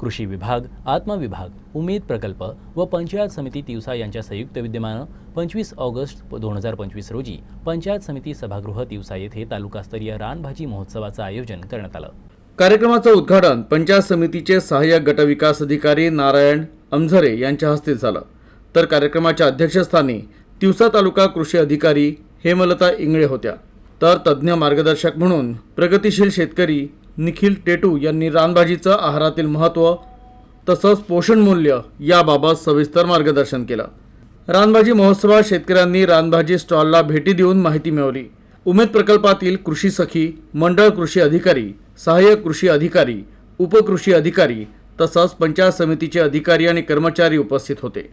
कृषी विभाग आत्मा विभाग उमेद प्रकल्प व पंचायत समिती तिवसा यांच्या संयुक्त विद्यमानं पंचवीस ऑगस्ट दोन हजार पंचवीस रोजी पंचायत समिती सभागृह तिवसा येथे तालुकास्तरीय रानभाजी महोत्सवाचं आयोजन करण्यात आलं. कार्यक्रमाचं उद्घाटन पंचायत समितीचे सहाय्यक गटविकास अधिकारी नारायण अमझरे यांच्या हस्ते झालं. तर कार्यक्रमाच्या अध्यक्षस्थानी तिवसा तालुका कृषी अधिकारी हेमलता इंगळे होत्या. तर तज्ज्ञ मार्गदर्शक म्हणून प्रगतिशील शेतकरी निखिल टेटू यांनी रानभाजीचं आहारातील महत्त्व तसंच पोषण मूल्य याबाबत सविस्तर मार्गदर्शन केलं. रानभाजी महोत्सवात शेतकऱ्यांनी रानभाजी स्टॉलला भेटी देऊन माहिती मिळवली. उमेद प्रकल्पातील कृषी सखी मंडळ कृषी अधिकारी सहाय्यक कृषी अधिकारी उपकृषी अधिकारी तसंच पंचायत समितीचे अधिकारी आणि कर्मचारी उपस्थित होते.